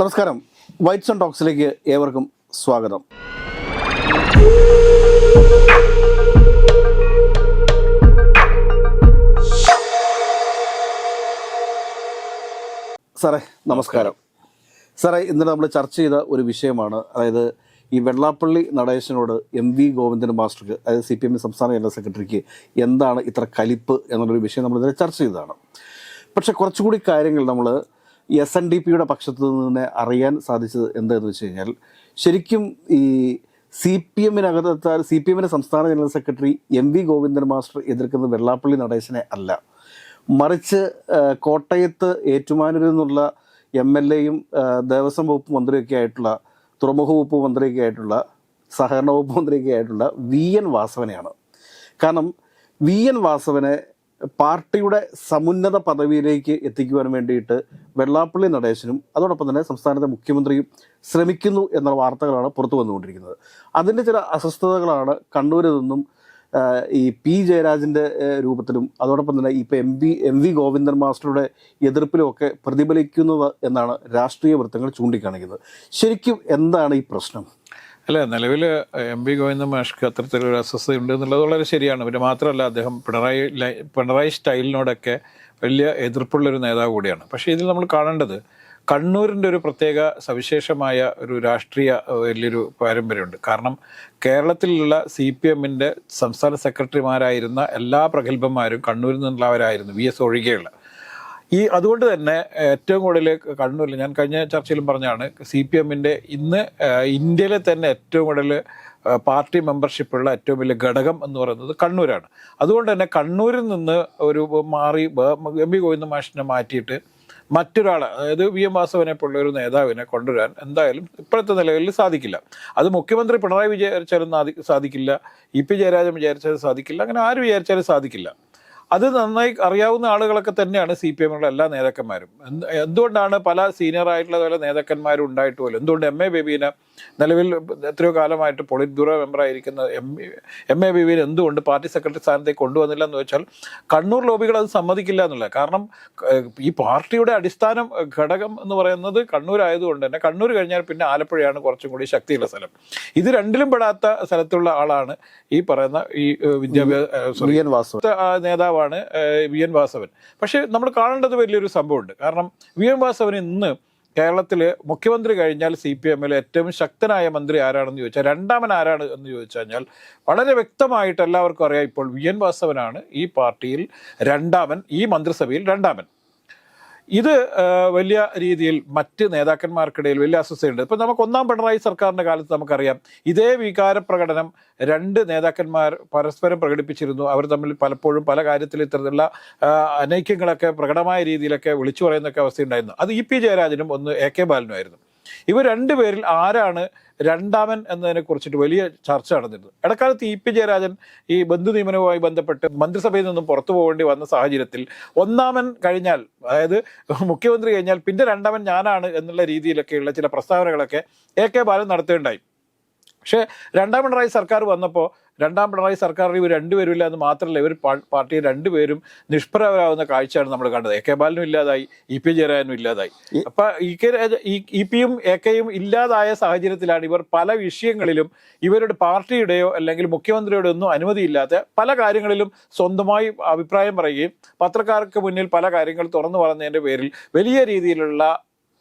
നമസ്കാരം. Whites and ടോക്സിലേക്ക് ഏവർക്കും സ്വാഗതം. സാറേ നമസ്കാരം. സാറേ ഇന്നലെ നമ്മൾ ചർച്ച ചെയ്ത ഒരു വിഷയമാണ്. അതായത് ഈ വെള്ളാപ്പള്ളി നടേശനോട് എം വി ഗോവിന്ദൻ മാസ്റ്റർക്ക് അതായത് സി പി എം സംസ്ഥാന ജനറൽ സെക്രട്ടറിക്ക് എന്താണ് ഇത്ര കലിപ്പ് എന്നുള്ളൊരു വിഷയം നമ്മൾ ഇന്നലെ ചർച്ച ചെയ്തതാണ്. പക്ഷെ കുറച്ചുകൂടി കാര്യങ്ങൾ നമ്മൾ എസ് എൻ ഡി പിയുടെ പക്ഷത്തു നിന്ന് അറിയാൻ സാധിച്ചത് എന്താണെന്ന് വെച്ച് കഴിഞ്ഞാൽ ശരിക്കും ഈ സി പി എമ്മിനകത്ത് സി പി എമ്മിന്റെ സംസ്ഥാന general secretary M V Govindan master എതിർക്കുന്നത് വെള്ളാപ്പള്ളി നടേശനെ അല്ല. മറിച്ച് കോട്ടയത്ത് ഏറ്റുമാനൂരിൽ നിന്നുള്ള എം എൽ എയും ദേവസ്വം വകുപ്പ് മന്ത്രിയൊക്കെ ആയിട്ടുള്ള തുറമുഖ വകുപ്പ് മന്ത്രിയൊക്കെ ആയിട്ടുള്ള സഹകരണ വകുപ്പ് മന്ത്രിയൊക്കെ ആയിട്ടുള്ള വി എൻ വാസവനെയാണ്. കാരണം വി എൻ വാസവനെ പാർട്ടിയുടെ സമുന്നത പദവിയിലേക്ക് എത്തിക്കുവാൻ വേണ്ടിയിട്ട് വെള്ളാപ്പള്ളി നടേശനും അതോടൊപ്പം തന്നെ സംസ്ഥാനത്തെ മുഖ്യമന്ത്രിയും ശ്രമിക്കുന്നു എന്നുള്ള വാർത്തകളാണ് പുറത്തു വന്നുകൊണ്ടിരിക്കുന്നത്. അതിന്റെ ചില അസ്വസ്ഥതകളാണ് കണ്ണൂരിൽ നിന്നും ഈ പി ജയരാജന്റെ രൂപത്തിലും അതോടൊപ്പം തന്നെ ഇപ്പോൾ M V M V Govindan മാസ്റ്ററുടെ എതിർപ്പിലും ഒക്കെ പ്രതിഫലിക്കുന്നത് എന്നാണ് രാഷ്ട്രീയ വൃത്തങ്ങൾ ചൂണ്ടിക്കാണിക്കുന്നത്. ശരിക്കും എന്താണ് ഈ പ്രശ്നം? അല്ല നിലവിൽ എം പി ഗോവിന്ദ മാഷ്ക്ക് അത്തരത്തിലൊരു അസ്വസ്ഥത ഉണ്ട് എന്നുള്ളത് വളരെ ശരിയാണ്. പിന്നെ മാത്രമല്ല അദ്ദേഹം പിണറായി പിണറായി സ്റ്റൈലിനോടൊക്കെ വലിയ എതിർപ്പുള്ളൊരു നേതാവ് കൂടിയാണ്. പക്ഷേ ഇതിൽ നമ്മൾ കാണേണ്ടത് കണ്ണൂരിന്റെ ഒരു പ്രത്യേക സവിശേഷമായ ഒരു രാഷ്ട്രീയ വലിയൊരു പാരമ്പര്യമുണ്ട്. കാരണം കേരളത്തിലുള്ള സി പി എമ്മിന്റെ സംസ്ഥാന സെക്രട്ടറിമാരായിരുന്ന എല്ലാ പ്രഗത്ഭന്മാരും കണ്ണൂരിൽ നിന്നുള്ളവരായിരുന്നു വി എസ് ഒഴികെയുള്ള. ഈ അതുകൊണ്ട് തന്നെ ഏറ്റവും കൂടുതൽ കണ്ണൂരിൽ ഞാൻ കഴിഞ്ഞ ചർച്ചയിലും പറഞ്ഞാണ് സി പി എമ്മിന്റെ ഇന്ന് ഇന്ത്യയിലെ തന്നെ ഏറ്റവും കൂടുതൽ പാർട്ടി മെമ്പർഷിപ്പുള്ള ഏറ്റവും വലിയ ഘടകം എന്ന് പറയുന്നത് കണ്ണൂരാണ്. അതുകൊണ്ട് തന്നെ കണ്ണൂരിൽ നിന്ന് ഒരു മാറി എം വി ഗോവിന്ദ മാഷിനെ മാറ്റിയിട്ട് മറ്റൊരാളെ അതായത് വി എം വാസവനെ പോലുള്ള ഒരു നേതാവിനെ കൊണ്ടുവരാൻ എന്തായാലും ഇപ്പോഴത്തെ നിലകളിൽ സാധിക്കില്ല. അത് മുഖ്യമന്ത്രി പിണറായി വിചാരിച്ചാലും സാധി- സാധിക്കില്ല ഇ പി ജയരാജൻ വിചാരിച്ചാലും സാധിക്കില്ല അങ്ങനെ ആര് വിചാരിച്ചാലും സാധിക്കില്ല. അത് നന്നായി അറിയാവുന്ന ആളുകളൊക്കെ തന്നെയാണ് സി പി എമ്മിലുള്ള എല്ലാ നേതാക്കന്മാരും. എന്ത് എന്തുകൊണ്ടാണ് പല സീനിയർ ആയിട്ടുള്ള പല നേതാക്കന്മാരും ഉണ്ടായിട്ട് പോലും എന്തുകൊണ്ട് എം എ ബേബീനെ നിലവിൽ എത്രയോ കാലമായിട്ട് പൊളിറ്റ് ബ്യൂറോ മെമ്പറായിരിക്കുന്ന എം എം എ ബേബീനെ എന്തുകൊണ്ട് പാർട്ടി സെക്രട്ടറി സ്ഥാനത്തേക്ക് കൊണ്ടുവന്നില്ല എന്ന് വെച്ചാൽ കണ്ണൂർ ലോബികൾ അത് സമ്മതിക്കില്ല എന്നുള്ള കാരണം ഈ പാർട്ടിയുടെ അടിസ്ഥാനം ഘടകം എന്ന് പറയുന്നത് കണ്ണൂർ ആയതുകൊണ്ട് തന്നെ കണ്ണൂർ കഴിഞ്ഞാൽ പിന്നെ ആലപ്പുഴയാണ് കുറച്ചും കൂടി ശക്തിയുള്ള സ്ഥലം. ഇത് രണ്ടിലും പെടാത്ത സ്ഥലത്തുള്ള ആളാണ് ഈ പറയുന്ന ഈ വിദ്യാഭ്യാസ നേതാവാണ് വി എൻ വാസവൻ. പക്ഷേ നമ്മൾ കാണേണ്ടത് വലിയൊരു സംഭവമുണ്ട്. കാരണം വി എൻ വാസവൻ ഇന്ന് കേരളത്തിൽ മുഖ്യമന്ത്രി കഴിഞ്ഞാൽ സി പി എമ്മിൽ ഏറ്റവും ശക്തനായ മന്ത്രി ആരാണെന്ന് ചോദിച്ചാൽ രണ്ടാമൻ ആരാണ് എന്ന് ചോദിച്ചു കഴിഞ്ഞാൽ വളരെ വ്യക്തമായിട്ട് എല്ലാവർക്കും അറിയാം ഇപ്പോൾ വി എൻ വാസവനാണ് ഈ പാർട്ടിയിൽ രണ്ടാമൻ ഈ മന്ത്രിസഭയിൽ രണ്ടാമൻ. ഇത് വലിയ രീതിയിൽ മറ്റ് നേതാക്കന്മാർക്കിടയിൽ വലിയ അസ്വസ്ഥയുണ്ട് ഇപ്പം നമുക്ക് ഒന്നാം പിണറായി സർക്കാരിന്റെ കാലത്ത് നമുക്കറിയാം ഇതേ വികാര പ്രകടനം രണ്ട് നേതാക്കന്മാർ പരസ്പരം പ്രകടിപ്പിച്ചിരുന്നു. അവർ തമ്മിൽ പലപ്പോഴും പല കാര്യത്തിൽ ഇത്തരത്തിലുള്ള അനൈക്യങ്ങളൊക്കെ പ്രകടമായ രീതിയിലൊക്കെ വിളിച്ചു പറയുന്നൊക്കെ അവസ്ഥയുണ്ടായിരുന്നു. അത് ഇ പി ജയരാജനും ഒന്ന് എ കെ ബാലനുമായിരുന്നു. ഇവർ രണ്ടുപേരിൽ ആരാണ് രണ്ടാമൻ എന്നതിനെ കുറിച്ചിട്ട് വലിയ ചർച്ച നടന്നിരുന്നു ഇടക്കാലത്ത് ഇ പി ജയരാജൻ ഈ ബന്ധു നിയമനവുമായി ബന്ധപ്പെട്ട് മന്ത്രിസഭയിൽ നിന്നും പുറത്തു പോകേണ്ടി വന്ന സാഹചര്യത്തിൽ ഒന്നാമൻ കഴിഞ്ഞാൽ അതായത് മുഖ്യമന്ത്രി കഴിഞ്ഞാൽ പിന്നെ രണ്ടാമൻ ഞാനാണ് എന്നുള്ള രീതിയിലൊക്കെയുള്ള ചില പ്രസ്താവനകളൊക്കെ എ കെ ബാലൻ നടത്തുകയുണ്ടായി. പക്ഷേ രണ്ടാം പിണറായി സർക്കാർ വന്നപ്പോൾ രണ്ടാം പിണറായി സർക്കാരിൽ ഇവർ രണ്ടുപേരും ഇല്ല എന്ന് മാത്രമല്ല ഇവർ പാർട്ടി രണ്ടുപേരും നിഷ്പ്രഭരാകുന്ന കാഴ്ചയാണ് നമ്മൾ കണ്ടത്. എ കെ ബാലനും ഇല്ലാതായി ഇ പി ജയരാജനും ഇല്ലാതായി. അപ്പൊ ഇ കെ ഇ പിയും എ കെയും ഇല്ലാതായ സാഹചര്യത്തിലാണ് ഇവർ പല വിഷയങ്ങളിലും ഇവരുടെ പാർട്ടിയുടെയോ അല്ലെങ്കിൽ മുഖ്യമന്ത്രിയുടെ ഒന്നും അനുമതിയില്ലാത്ത പല കാര്യങ്ങളിലും സ്വന്തമായി അഭിപ്രായം പറയുകയും പത്രക്കാർക്ക് മുന്നിൽ പല കാര്യങ്ങൾ തുറന്നു പറഞ്ഞതിന്റെ പേരിൽ വലിയ രീതിയിലുള്ള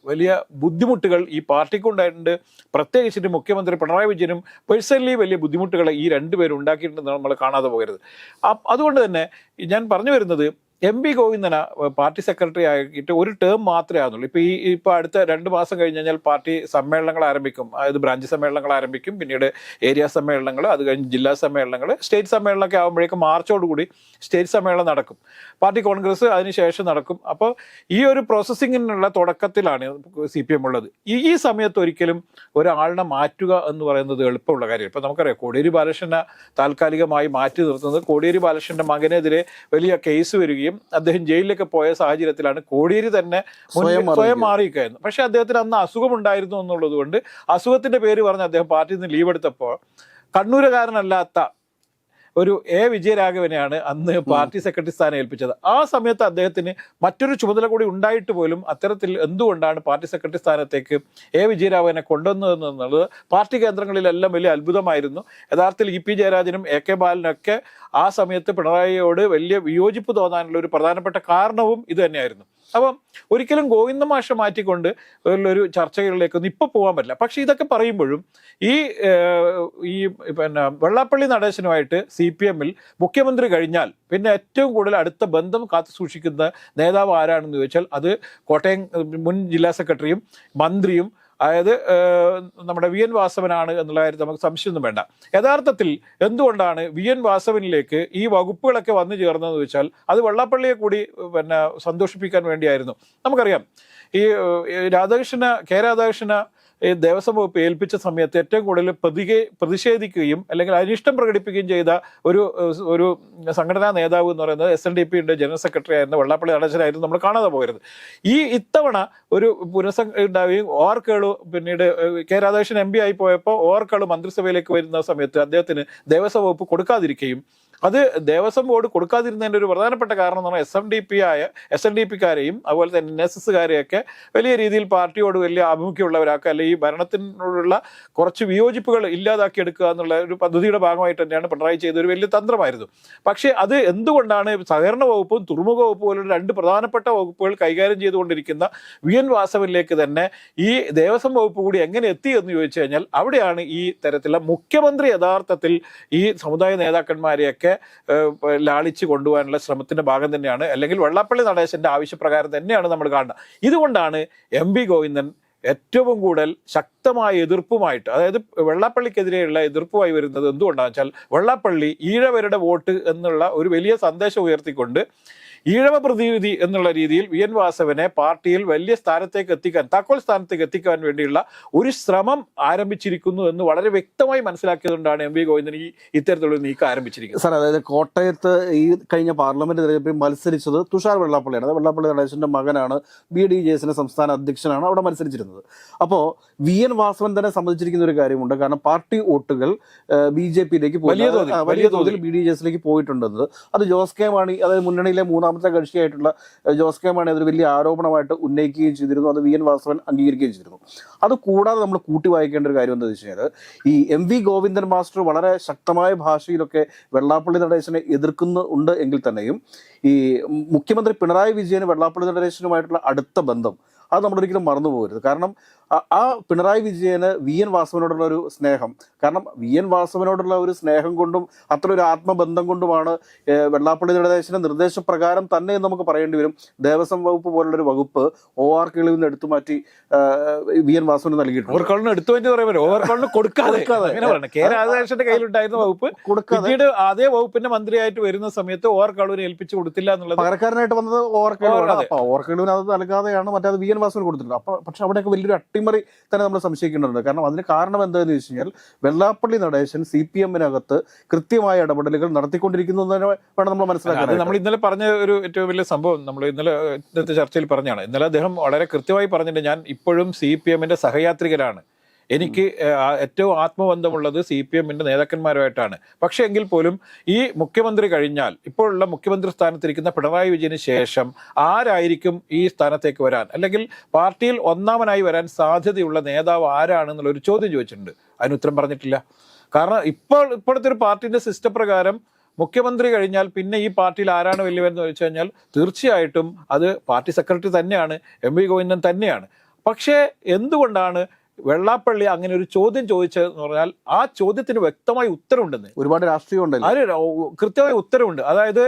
വലിയ ബുദ്ധിമുട്ടുകൾ ഈ പാർട്ടിക്കുണ്ടായിട്ടുണ്ട് പ്രത്യേകിച്ചിട്ട് മുഖ്യമന്ത്രി പിണറായി വിജയനും പേഴ്സണലി വലിയ ബുദ്ധിമുട്ടുകൾ ഈ രണ്ടുപേരും ഉണ്ടാക്കിയിട്ടുണ്ടെന്ന് നമ്മൾ കാണാതെ പോകരുത്. അതുകൊണ്ട് തന്നെ ഞാൻ പറഞ്ഞു വരുന്നത് എം പി ഗോവിന്ദന പാർട്ടി സെക്രട്ടറി ആയിട്ട് ഒരു ടേം മാത്രമേ ആകുന്നുള്ളൂ ഇപ്പോൾ ഈ ഇപ്പോൾ അടുത്ത രണ്ട് മാസം കഴിഞ്ഞ് കഴിഞ്ഞാൽ പാർട്ടി സമ്മേളനങ്ങൾ ആരംഭിക്കും. അതായത് ബ്രാഞ്ച് സമ്മേളനങ്ങൾ ആരംഭിക്കും. പിന്നീട് ഏരിയ സമ്മേളനങ്ങൾ അത് കഴിഞ്ഞ് ജില്ലാ സമ്മേളനങ്ങൾ സ്റ്റേറ്റ് സമ്മേളനമൊക്കെ ആകുമ്പോഴേക്കും മാർച്ചോടുകൂടി സ്റ്റേറ്റ് സമ്മേളനം നടക്കും. പാർട്ടി കോൺഗ്രസ് അതിനുശേഷം നടക്കും. അപ്പോൾ ഈ ഒരു പ്രോസസ്സിങ്ങിനുള്ള തുടക്കത്തിലാണ് സി പി എം ഉള്ളത്. ഈ ഈ സമയത്ത് ഒരിക്കലും ഒരാളിനെ മാറ്റുക എന്ന് പറയുന്നത് എളുപ്പമുള്ള കാര്യം ഇപ്പം നമുക്കറിയാം കോടിയേരി ബാലകൃഷ്ണനെ താൽക്കാലികമായി മാറ്റി നിർത്തുന്നത് കോടിയേരി ബാലകൃഷ്ണന്റെ മകനെതിരെ വലിയ കേസ് വരികയും അദ്ദേഹം ജയിലിലൊക്കെ പോയ സാഹചര്യത്തിലാണ് കോടിയേരി തന്നെ സ്വയം മാറിയിരിക്കുകയായിരുന്നു പക്ഷെ അദ്ദേഹത്തിന് അന്ന് അസുഖമുണ്ടായിരുന്നു എന്നുള്ളത് കൊണ്ട് അസുഖത്തിന്റെ പേര് പറഞ്ഞ് അദ്ദേഹം പാർട്ടിയിൽ നിന്ന് ലീവ് എടുത്തപ്പോൾ കണ്ണൂരുകാരനല്ലാത്ത ഒരു എ വിജയരാഘവനെയാണ് അന്ന് പാർട്ടി സെക്രട്ടറി സ്ഥാനം ഏൽപ്പിച്ചത്. ആ സമയത്ത് അദ്ദേഹത്തിന് മറ്റൊരു ചുമതല കൂടി ഉണ്ടായിട്ട് പോലും അത്തരത്തിൽ എന്തുകൊണ്ടാണ് പാർട്ടി സെക്രട്ടറി സ്ഥാനത്തേക്ക് എ വിജയരാഘവനെ കൊണ്ടുവന്നതെന്നുള്ളത് പാർട്ടി കേന്ദ്രങ്ങളിലെല്ലാം വലിയ അത്ഭുതമായിരുന്നു. യഥാർത്ഥത്തിൽ ഇ പി ജയരാജനും എ കെ ബാലനൊക്കെ ആ സമയത്ത് പിണറായിയോട് വലിയ വിയോജിപ്പ് തോന്നാനുള്ള ഒരു പ്രധാനപ്പെട്ട കാരണവും ഇത് തന്നെയായിരുന്നു. അപ്പം ഒരിക്കലും ഗോവിന്ദ മാഷ മാറ്റിക്കൊണ്ട് ഒരു ചർച്ചകളിലേക്കൊന്നും ഇപ്പൊ പോകാൻ പറ്റില്ല. പക്ഷെ ഇതൊക്കെ പറയുമ്പോഴും ഈ ഈ പിന്നെ വെള്ളാപ്പള്ളി നടേശനുമായിട്ട് സി പി എമ്മിൽ മുഖ്യമന്ത്രി കഴിഞ്ഞാൽ പിന്നെ ഏറ്റവും കൂടുതൽ അടുത്ത ബന്ധം കാത്തു സൂക്ഷിക്കുന്ന നേതാവ് ആരാണെന്ന് ചോദിച്ചാൽ അത് കോട്ടയം മുൻ ജില്ലാ സെക്രട്ടറിയും മന്ത്രിയും അതായത് നമ്മുടെ വി എൻ വാസവനാണ് എന്നുള്ള കാര്യത്തിൽ നമുക്ക് സംശയമൊന്നും വേണ്ട. യഥാർത്ഥത്തിൽ എന്തുകൊണ്ടാണ് വി എൻ വാസവനിലേക്ക് ഈ വകുപ്പുകളൊക്കെ വന്നു ചേർന്നതെന്ന് വെച്ചാൽ അത് വെള്ളാപ്പള്ളിയെ കൂടി പിന്നെ സന്തോഷിപ്പിക്കാൻ വേണ്ടിയായിരുന്നു. നമുക്കറിയാം. ഈ രാധാകൃഷ്ണ കെ രാധാകൃഷ്ണ ഈ ദേവസ്വം വകുപ്പ് ഏൽപ്പിച്ച സമയത്ത് ഏറ്റവും കൂടുതൽ പ്രതികെ പ്രതിഷേധിക്കുകയും അല്ലെങ്കിൽ അനിഷ്ടം പ്രകടിപ്പിക്കുകയും ചെയ്ത ഒരു ഒരു സംഘടനാ നേതാവ് എന്ന് പറയുന്നത് എസ് എൻ ഡി പിയുടെ ജനറൽ സെക്രട്ടറി ആയിരുന്ന വെള്ളാപ്പള്ളി നടേശനായിരുന്നു നമ്മൾ കാണാതെ പോകരുത് ഈ ഇത്തവണ ഒരു പുനഃസം ഉണ്ടാവുകയും ഓർക്കേളു പിന്നീട് കെ രാധാകൃഷ്ണൻ എം പി ആയി പോയപ്പോൾ ഓർക്കേളു മന്ത്രിസഭയിലേക്ക് വരുന്ന സമയത്ത് അദ്ദേഹത്തിന് ദേവസ്വം വകുപ്പ് കൊടുക്കാതിരിക്കുകയും അത് ദേവസ്വം ബോർഡ് കൊടുക്കാതിരുന്നതിന്റെ ഒരു പ്രധാനപ്പെട്ട കാരണം എന്ന് പറഞ്ഞാൽ എസ് എം ഡി പി ആയ എസ് എൻ ഡി പിക്കാരെയും അതുപോലെ തന്നെ എൻ എസ് എസ്സുകാരെയൊക്കെ വലിയ രീതിയിൽ പാർട്ടിയോട് വലിയ ആഭിമുഖ്യമുള്ളവരാക്കുക. അല്ലെങ്കിൽ ഈ ഭരണത്തിനോടുള്ള കുറച്ച് വിയോജിപ്പുകൾ ഇല്ലാതാക്കി എടുക്കുക എന്നുള്ള ഒരു പദ്ധതിയുടെ ഭാഗമായിട്ട് തന്നെയാണ് പിണറായി ചെയ്ത ഒരു വലിയ തന്ത്രമായിരുന്നു. പക്ഷേ അത് എന്തുകൊണ്ടാണ് സഹകരണ വകുപ്പും തുറമുഖ വകുപ്പും പോലുള്ള രണ്ട് പ്രധാനപ്പെട്ട വകുപ്പുകൾ കൈകാര്യം ചെയ്തുകൊണ്ടിരിക്കുന്ന വി എൻ വാസവനിലേക്ക് തന്നെ ഈ ദേവസ്വം വകുപ്പ് കൂടി എങ്ങനെ എത്തി എന്ന് ചോദിച്ചു കഴിഞ്ഞാൽ അവിടെയാണ് ഈ തരത്തിലുള്ള മുഖ്യമന്ത്രി യഥാർത്ഥത്തിൽ ഈ സമുദായ നേതാക്കന്മാരെയൊക്കെ ലാളിച്ച് കൊണ്ടുപോകാനുള്ള ശ്രമത്തിന്റെ ഭാഗം തന്നെയാണ്. അല്ലെങ്കിൽ വെള്ളാപ്പള്ളി നടേശന്റെ ആവശ്യപ്രകാരം തന്നെയാണ് നമ്മൾ കാണുന്നത്. ഇതുകൊണ്ടാണ് എം പി ഗോവിന്ദൻ ഏറ്റവും കൂടുതൽ ശക്തമായ എതിർപ്പുമായിട്ട് അതായത് വെള്ളാപ്പള്ളിക്കെതിരെയുള്ള എതിർപ്പുമായി വരുന്നത് എന്തുകൊണ്ടാണെന്ന് വെച്ചാൽ വെള്ളാപ്പള്ളി ഈഴവരുടെ വോട്ട് എന്നുള്ള ഒരു വലിയ സന്ദേശം ഉയർത്തിക്കൊണ്ട് ഈഴവ പ്രതിനിധി എന്നുള്ള രീതിയിൽ വി എൻ വാസവനെ പാർട്ടിയിൽ വലിയ സ്ഥാനത്തേക്ക് എത്തിക്കാൻ താക്കോൽ സ്ഥാനത്തേക്ക് എത്തിക്കാൻ വേണ്ടിയുള്ള ഒരു ശ്രമം ആരംഭിച്ചിരിക്കുന്നു എന്ന് വളരെ വ്യക്തമായി മനസ്സിലാക്കിയതുകൊണ്ടാണ് എം വി ഗോവിന്ദൻ ഈ ഇത്തരത്തിലുള്ള നീക്കം ആരംഭിച്ചിരിക്കുന്നത്. സാർ അതായത് കോട്ടയത്ത് ഈ കഴിഞ്ഞ പാർലമെന്റ് തെരഞ്ഞെടുപ്പിൽ മത്സരിച്ചത് തുഷാർ വെള്ളാപ്പള്ളിയാണ്. വെള്ളാപ്പള്ളി നടേശന്റെ മകനാണ് ബി ഡി ജെ എസിന്റെ സംസ്ഥാന അധ്യക്ഷനാണ് അവിടെ മത്സരിച്ചിരുന്നത്. അപ്പോൾ വി എൻ വാസവൻ തന്നെ സംബന്ധിച്ചിരിക്കുന്ന ഒരു കാര്യമുണ്ട്. കാരണം പാർട്ടി വോട്ടുകൾ ബി ജെ പിയിലേക്ക് വലിയ തോതിൽ, വലിയ വലിയ തോതിൽ ബി ഡി ജെ എസിലേക്ക് പോയിട്ടുണ്ടെന്നത്. അത് ജോസ് കെ മാണി അതായത് മുന്നണിയിലെ മൂന്നാമത്തെ കക്ഷിയായിട്ടുള്ള ജോസ് കെ മാണി അതൊരു വലിയ ആരോപണമായിട്ട് ഉന്നയിക്കുകയും ചെയ്തിരുന്നു. അത് വി എൻ വാസവൻ അംഗീകരിക്കുകയും ചെയ്തിരുന്നു. അത് കൂടാതെ നമ്മൾ കൂട്ടി വായിക്കേണ്ട ഒരു കാര്യം എന്താണെന്ന് വെച്ച് കഴിഞ്ഞാൽ ഈ എം വി ഗോവിന്ദൻ മാസ്റ്റർ വളരെ ശക്തമായ ഭാഷയിലൊക്കെ വെള്ളാപ്പള്ളി നടേശനെ എതിർക്കുന്നുണ്ട് എങ്കിൽ തന്നെയും ഈ മുഖ്യമന്ത്രി പിണറായി വിജയന് വെള്ളാപ്പള്ളി നടേശനുമായിട്ടുള്ള അടുത്ത ബന്ധം അത് നമ്മൾ ഒരിക്കലും മറന്നു പോകരുത് കാരണം ആ- പിണറായി വിജയന് വി എൻ വാസവനോടുള്ള ഒരു സ്നേഹം. കാരണം വി എൻ വാസവനോടുള്ള ഒരു സ്നേഹം കൊണ്ടും അത്ര ഒരു ആത്മബന്ധം കൊണ്ടുമാണ് വെള്ളാപ്പള്ളി നടേശന്റെ നിർദ്ദേശപ്രകാരം തന്നെ എന്ന് നമുക്ക് പറയേണ്ടി വരും. ദേവസ്വം വകുപ്പ് പോലുള്ള ഒരു വകുപ്പ് ഒ ആർ കിളിൽ നിന്ന് എടുത്തു മാറ്റി വി എൻ വാസവന് നൽകിയിട്ടുണ്ട്. ഓവർക്കോളിന് എടുത്തു ഓവർക്കോളിന് കൊടുക്കാതെ. കെ രാധാകൃഷ്ണന്റെ കയ്യിലുണ്ടായിരുന്ന വകുപ്പ് കൊടുക്കാതെ. അതേ വകുപ്പിന്റെ മന്ത്രിയായിട്ട് വരുന്ന സമയത്ത് ഓവർക്കോളിന് ഏൽപ്പിച്ചു കൊടുത്തില്ല എന്നുള്ളത് പകരക്കാരനായിട്ട് വന്നത് ഓവർക്കലുവാണ് ഓവർ, അതെ. അപ്പൊ അത് നൽകാതെയാണ് മറ്റേ വി എൻ വാസവന് കൊടുത്തിട്ടുണ്ട് അപ്പൊ പക്ഷെ അവിടെയൊക്കെ വലിയൊരു അട്ടിമറി തന്നെ നമ്മൾ സംശയിക്കേണ്ടതുണ്ട്. കാരണം അതിന് കാരണം എന്താണെന്ന് വെച്ച് കഴിഞ്ഞാൽ വെള്ളാപ്പള്ളി നടേശൻ സി പി എമ്മിനകത്ത് കൃത്യമായ ഇടപെടലുകൾ നടത്തിക്കൊണ്ടിരിക്കുന്നു വേണം നമ്മൾ മനസ്സിലാക്കുന്നത് മനസ്സിലാക്കാൻ നമ്മൾ ഇന്നലെ പറഞ്ഞ ഒരു ഏറ്റവും വലിയ സംഭവം നമ്മൾ ഇന്നലെ ഇന്നത്തെ ചർച്ചയിൽ പറഞ്ഞാണ്. ഇന്നലെ അദ്ദേഹം വളരെ കൃത്യമായി പറഞ്ഞിട്ടുണ്ട് ഞാൻ ഇപ്പോഴും സി പി എമ്മിന്റെ സഹയാത്രികനാണ് എനിക്ക് ഏറ്റവും ആത്മബന്ധമുള്ളത് സി പി എമ്മിന്റെ നേതാക്കന്മാരുമായിട്ടാണ്. പക്ഷേ എങ്കിൽ പോലും ഈ മുഖ്യമന്ത്രി കഴിഞ്ഞാൽ ഇപ്പോഴുള്ള മുഖ്യമന്ത്രി സ്ഥാനത്തിരിക്കുന്ന പിണറായി വിജയന് ശേഷം ആരായിരിക്കും ഈ സ്ഥാനത്തേക്ക് വരാൻ? അല്ലെങ്കിൽ പാർട്ടിയിൽ ഒന്നാമനായി വരാൻ സാധ്യതയുള്ള നേതാവ് ആരാണെന്നുള്ള ഒരു ചോദ്യം ചോദിച്ചിട്ടുണ്ട്. അതിന് ഉത്തരം പറഞ്ഞിട്ടില്ല. കാരണം ഇപ്പോൾ ഇപ്പോഴത്തെ ഒരു പാർട്ടിന്റെ സിസ്റ്റം പ്രകാരം മുഖ്യമന്ത്രി കഴിഞ്ഞാൽ പിന്നെ ഈ പാർട്ടിയിൽ ആരാണ് വലിയവൻ എന്ന് ചോദിച്ചു കഴിഞ്ഞാൽ തീർച്ചയായിട്ടും അത് പാർട്ടി സെക്രട്ടറി തന്നെയാണ് എം വി ഗോവിന്ദൻ തന്നെയാണ്. പക്ഷേ എന്തുകൊണ്ടാണ് വെള്ളാപ്പള്ളി അങ്ങനെ ഒരു ചോദ്യം ചോദിച്ചതെന്ന് പറഞ്ഞാൽ ആ ചോദ്യത്തിന് വ്യക്തമായ ഉത്തരവുണ്ടെന്ന് ഒരുപാട് രാഷ്ട്രീയം ഉണ്ടല്ലോ അതിന് കൃത്യമായ ഉത്തരവുണ്ട് അതായത്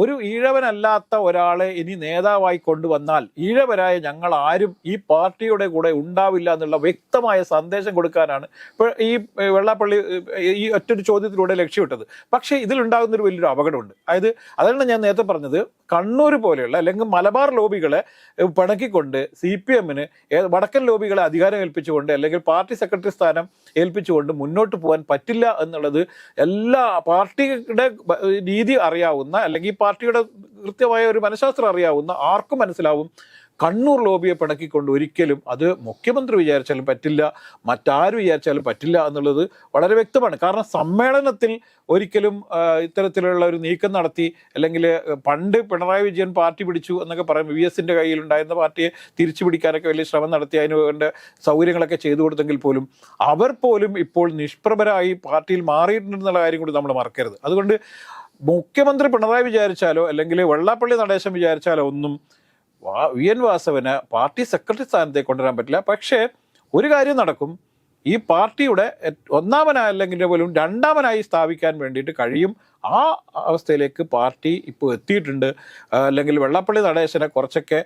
ഒരു ഈഴവനല്ലാത്ത ഒരാളെ ഇനി നേതാവായി കൊണ്ടുവന്നാൽ ഈഴവരായ ഞങ്ങൾ ആരും ഈ പാർട്ടിയുടെ കൂടെ ഉണ്ടാവില്ല എന്നുള്ള വ്യക്തമായ സന്ദേശം കൊടുക്കാനാണ് ഈ വെള്ളാപ്പള്ളി ഈ ഒറ്റൊരു ചോദ്യത്തിലൂടെ ലക്ഷ്യമിട്ടത്. പക്ഷേ ഇതിലുണ്ടാകുന്നൊരു വലിയൊരു അപകടമുണ്ട്. അതായത് അതാണ് ഞാൻ നേരത്തെ പറഞ്ഞത് കണ്ണൂർ പോലെയുള്ള അല്ലെങ്കിൽ മലബാർ ലോബികളെ പിണക്കിക്കൊണ്ട് സി പി എമ്മിന് വടക്കൻ ലോബികളെ അധികാരം ഏൽപ്പിച്ചുകൊണ്ട് അല്ലെങ്കിൽ പാർട്ടി സെക്രട്ടറി സ്ഥാനം ഏൽപ്പിച്ചുകൊണ്ട് മുന്നോട്ട് പോകാൻ പറ്റില്ല എന്നുള്ളത് എല്ലാ പാർട്ടിയുടെ രീതി അറിയാവുന്ന അല്ലെങ്കിൽ പാർട്ടിയുടെ കൃത്യമായ ഒരു മനഃശാസ്ത്രം അറിയാവുന്ന ആർക്കും മനസ്സിലാവും. കണ്ണൂർ ലോബിയെ പിണക്കിക്കൊണ്ട് ഒരിക്കലും അത് മുഖ്യമന്ത്രി വിചാരിച്ചാലും പറ്റില്ല മറ്റാര് വിചാരിച്ചാലും പറ്റില്ല എന്നുള്ളത് വളരെ വ്യക്തമാണ്. കാരണം സമ്മേളനത്തിൽ ഒരിക്കലും ഇത്തരത്തിലുള്ള ഒരു നീക്കം നടത്തി അല്ലെങ്കിൽ പണ്ട് പിണറായി വിജയൻ പാർട്ടി പിടിച്ചു എന്നൊക്കെ പറയും വി എസിന്റെ കയ്യിലുണ്ടായിരുന്ന പാർട്ടിയെ തിരിച്ചു പിടിക്കാനൊക്കെ വലിയ ശ്രമം നടത്തി അതിന് വേണ്ട സൗകര്യങ്ങളൊക്കെ ചെയ്തു കൊടുത്തെങ്കിൽ പോലും അവർ പോലും ഇപ്പോൾ നിഷ്പ്രഭരായി പാർട്ടിയിൽ മാറിയിട്ടുണ്ടെന്നുള്ള കാര്യം കൂടി നമ്മൾ മറക്കരുത്. അതുകൊണ്ട് മുഖ്യമന്ത്രി പിണറായി വിചാരിച്ചാലോ അല്ലെങ്കിൽ വെള്ളാപ്പള്ളി നടേശൻ വിചാരിച്ചാലോ ഒന്നും വാ- എൻ വാസവന് പാർട്ടി സെക്രട്ടറി സ്ഥാനത്തേക്ക് കൊണ്ടുവരാൻ പറ്റില്ല. പക്ഷേ ഒരു കാര്യം നടക്കും. ഈ പാർട്ടിയുടെ അല്ലെങ്കിൽ പോലും രണ്ടാമനായി സ്ഥാപിക്കാൻ വേണ്ടിയിട്ട് കഴിയും. ആ അവസ്ഥയിലേക്ക് പാർട്ടി ഇപ്പോൾ എത്തിയിട്ടുണ്ട്. അല്ലെങ്കിൽ വെള്ളപ്പള്ളി നടേശനെ കുറച്ചൊക്കെ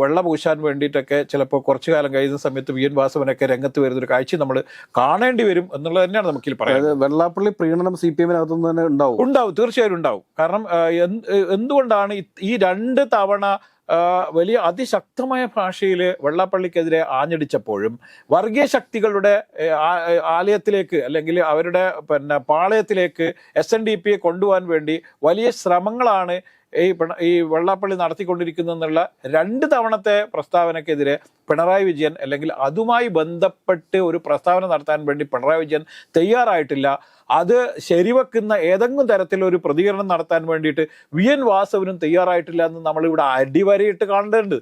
വെള്ള പൂശാൻ വേണ്ടിയിട്ടൊക്കെ ചിലപ്പോൾ കുറച്ചു കാലം കഴിയുന്ന സമയത്ത് വി എൻ വാസവനൊക്കെ രംഗത്ത് വരുന്നൊരു കാഴ്ച നമ്മൾ കാണേണ്ടി വരും എന്നുള്ളത് തന്നെയാണ് നമുക്കിൽ പറയുന്നത് വെള്ളാപ്പള്ളി പ്രീണനം സി പി എമ്മിനകത്തുനിന്ന് തന്നെ ഉണ്ടാവും. ഉണ്ടാവും തീർച്ചയായും ഉണ്ടാവും. കാരണം എന്തുകൊണ്ടാണ് ഈ- രണ്ട് തവണ വലിയ അതിശക്തമായ ഭാഷയിൽ വെള്ളാപ്പള്ളിക്കെതിരെ ആഞ്ഞടിച്ചപ്പോഴും വർഗീയ ശക്തികളുടെ ആലയത്തിലേക്ക് അല്ലെങ്കിൽ അവരുടെ പിന്നെ പാളയത്തിലേക്ക് എസ് എൻ ഡി പിയെ കൊണ്ടുപോകാൻ വേണ്ടി വലിയ ശ്രമങ്ങളാണ് ഈ പിണ- ഈ വെള്ളാപ്പള്ളി നടത്തിക്കൊണ്ടിരിക്കുന്നെന്നുള്ള രണ്ട് തവണത്തെ പ്രസ്താവനക്കെതിരെ പിണറായി വിജയൻ അല്ലെങ്കിൽ അതുമായി ബന്ധപ്പെട്ട് ഒരു പ്രസ്താവന നടത്താൻ വേണ്ടി പിണറായി വിജയൻ തയ്യാറായിട്ടില്ല. അത് ശരിവെക്കുന്ന ഏതെങ്കിലും തരത്തിലൊരു പ്രതികരണം നടത്താൻ വേണ്ടിയിട്ട് വി എൻ വാസവനും തയ്യാറായിട്ടില്ല എന്ന് നമ്മളിവിടെ അടിവരയിട്ട് കാണേണ്ടതുണ്ട്.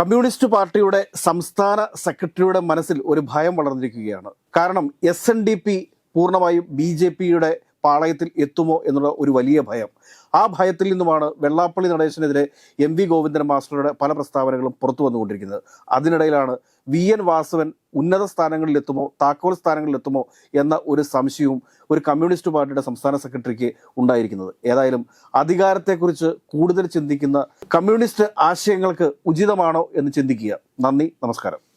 കമ്മ്യൂണിസ്റ്റ് പാർട്ടിയുടെ സംസ്ഥാന സെക്രട്ടറിയുടെ മനസ്സിൽ ഒരു ഭയം വളർന്നിരിക്കുകയാണ്. കാരണം എസ് എൻ ഡി പി പൂർണമായും ബി ജെ പിയുടെ പാളയത്തിൽ എത്തുമോ എന്നുള്ള ഒരു വലിയ ഭയം. ആ ഭയത്തിൽ നിന്നുമാണ് വെള്ളാപ്പള്ളി നടേശനെതിരെ എം വി ഗോവിന്ദൻ മാസ്റ്ററുടെ പല പ്രസ്താവനകളും പുറത്തു വന്നുകൊണ്ടിരിക്കുന്നത്. അതിനിടയിലാണ് വി എൻ വാസവൻ ഉന്നത സ്ഥാനങ്ങളിലെത്തുമോ താക്കോൽ സ്ഥാനങ്ങളിലെത്തുമോ എന്ന ഒരു സംശയവും ഒരു കമ്മ്യൂണിസ്റ്റ് പാർട്ടിയുടെ സംസ്ഥാന സെക്രട്ടറിക്ക് ഉണ്ടായിരിക്കുന്നത്. ഏതായാലും അധികാരത്തെക്കുറിച്ച് കൂടുതൽ ചിന്തിക്കുന്ന കമ്മ്യൂണിസ്റ്റ് ആശയങ്ങൾക്ക് ഉചിതമാണോ എന്ന് ചിന്തിക്കുക. നന്ദി നമസ്കാരം.